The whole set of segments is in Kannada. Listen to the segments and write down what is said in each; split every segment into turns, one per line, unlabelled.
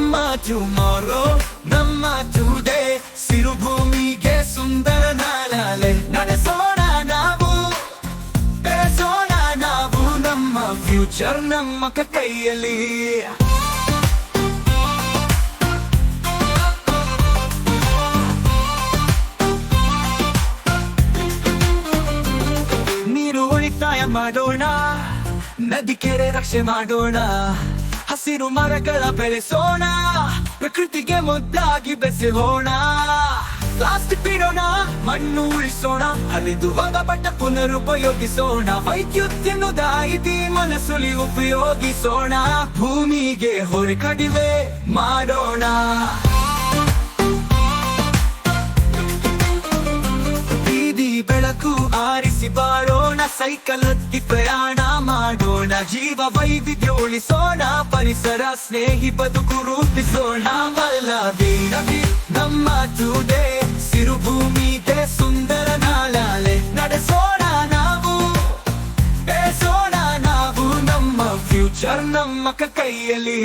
ಟ್ಯುಮಾರೋ ನಮ್ಮ ಟುಡೇ ಸಿರುಭೂಮಿಗೆ ಸುಂದರ ನಾಳೆ ನಡೆಸೋಣ ನಾವು, ಬೆಳೆಸೋಣ ನಾವು ನಮ್ಮ ಫ್ಯೂಚರ್ ನಮ್ಮ ಕೈಯಲ್ಲಿ. ನೀರು ಉಳಿತಾಯ ಮಾಡೋಣ, ನದಿ ಕೆರೆ ರಕ್ಷೆ ಮಾಡೋಣ. ಹಸಿರು ಮರಗಳ ಬೆಳೆಸೋಣ ಪ್ರಕೃತಿಗೆ ಮುದ್ದಾಗಿ ಬೆಸೆಯೋಣ. ಪ್ಲಾಸ್ಟಿಕ್ ಬಿಡೋಣ ಮಣ್ಣು ಉಳಿಸೋಣ. ಹರಿದು ಬಟ್ಟ ಪುನರುಪಯೋಗಿಸೋಣ. ವೈದ್ಯುತ್ಯನುದ ಇತಿ ಮನಸ್ಸುಲಿ ಉಪಯೋಗಿಸೋಣ. ಭೂಮಿಗೆ ಹೊರೆ ಕಡಿಮೆ ಮಾಡೋಣ. ಆರಿಸಿ ಬಾಳೋಣ ಸೈಕಲ್ ಹತ್ತಿ ಪ್ರಯಾಣ ಮಾಡೋಣ, ಜೀವ ವೈವಿಧ್ಯ ಉಳಿಸೋಣ ಪರಿಸರ ಸ್ನೇಹಿ ಬದುಕು ರೂಪಿಸೋಣ. ಮಲ್ಲವೀರವಿ ನಮ್ಮ ಟುಡೇ ಸಿರುಭೂಮಿಗೆ ಸುಂದರ ನಾಳೆ ನಡೆಸೋಣ ನಾವು. ಬೆಳೆಸೋಣ ನಾವು, ನಮ್ಮ ಫ್ಯೂಚರ್ ನಮ್ಮ ಕೈಯಲ್ಲಿ.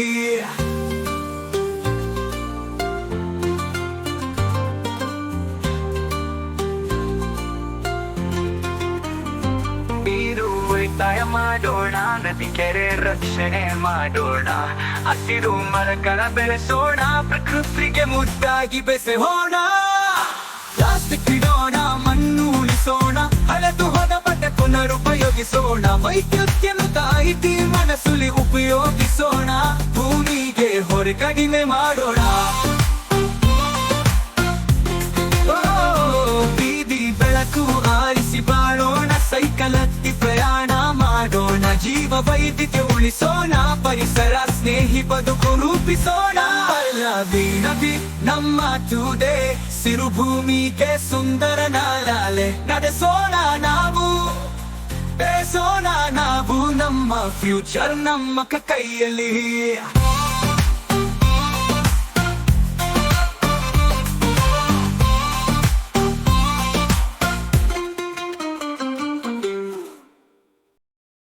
ನೀರು ಉಳಿತಾಯ ಮಾಡೋಣ, ನದಿ ಕೆರೆ ರಕ್ಷಣೆ ಮಾಡೋಣ. ಹಸಿರು ಮರಗಳ ಬೆಳೆಸೋಣ, ಪ್ರಕೃತಿಗೆ ಮುದ್ದಾಗಿ ಬೆಸೆಹೋಣ ಪ್ಲಾಸ್ಟಿಕ್ ಇಡೋಣ ಮಣ್ಣು ಉಳಿಸೋಣ, ಹಳದು ಹೋದ ಬಟ್ಟೆ ಪುನರುಪಯೋಗಿಸೋಣ. ವೈದ್ಯುತ್ಯನು ತಾಯಿತಿ ಮನಸ್ಸುಲಿ ಉಪಯೋಗಿಸೋಣ. ಭೂಮಿಗೆ ಹೊರೆ ಕಡಿಮೆ ಮಾಡೋಣ. ಜೀವ ವೈದ್ಯತೆ ಉಳಿಸೋಣ, ಪರಿಸರ ಸ್ನೇಹಿ ಬದುಕು ರೂಪಿಸೋಣ. ಪಲ್ಲವಿ ನದಿ ನಮ್ಮ ಟುಡೇ ಸಿರುಭೂಮಿಗೆ ಸುಂದರ ನಾಳೆ ನಡೆಸೋಣ ನಾವು. ಬೇಸೋಣ ನಾವು ನಮ್ಮ ಫ್ಯೂಚರ್ ನಮ್ಮ ಕೈಯಲ್ಲಿ.